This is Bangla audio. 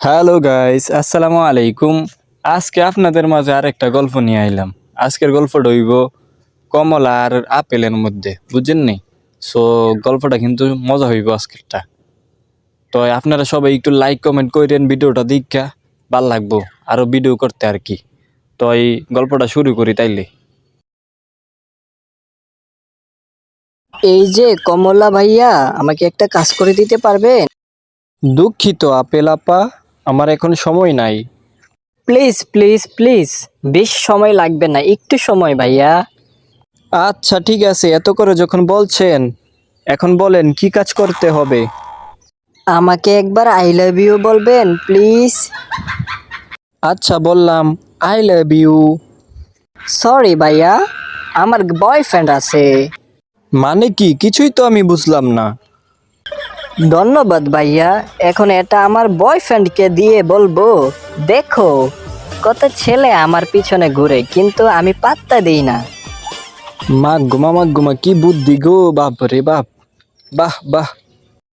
হ্যালো গাইস আসসালামু আলাইকুম আজকে আপনাদের মাঝে আরেকটা গল্প নিয়ে আইলাম। আজকের গল্পটা হইব কমলা আর আপেলের মধ্যে বুঝছেন নি? সো গল্পটা কিন্তু মজা হইব আজকেরটা। তো আপনারা সবাই একটু লাইক কমেন্ট করেন ভিডিওটা দীক্ষা ভালো লাগবো আরও ভিডিও করতে আর কি। তো এই গল্পটা শুরু করি তাইলে। এই যে কমলা ভাইয়া আমাকে একটা কাজ করে দিতে পারবেন? দুঃখিত আপেল আপা। আমার এখন সময় নাই। প্লিজ প্লিজ প্লিজ বেশ সময় লাগবে না একটু সময় ভাইয়া। আচ্ছা ঠিক আছে এত করে যখন বলছেন এখন বলেন কি কাজ করতে হবে। আমাকে একবার আই লাভ ইউ বলবেন প্লিজ। আচ্ছা বললাম আই লাভ ইউ সরি ভাইয়া আমার বয়ফ্রেন্ড আছে। মানে কি? কিছুই তো আমি বুঝলাম না। ধন্যবাদ ভাইয়া। এখন এটা আমার বয়ফ্রেন্ডকে দিয়ে বলব, দেখো, কত ছেলে আমার পিছনে ঘুরে, কিন্তু আমি পাত্তা দিই না। মা গুমা মা গুমা কি বুদ্ধি গো বাপ রে বাপ। বাহ বাহ।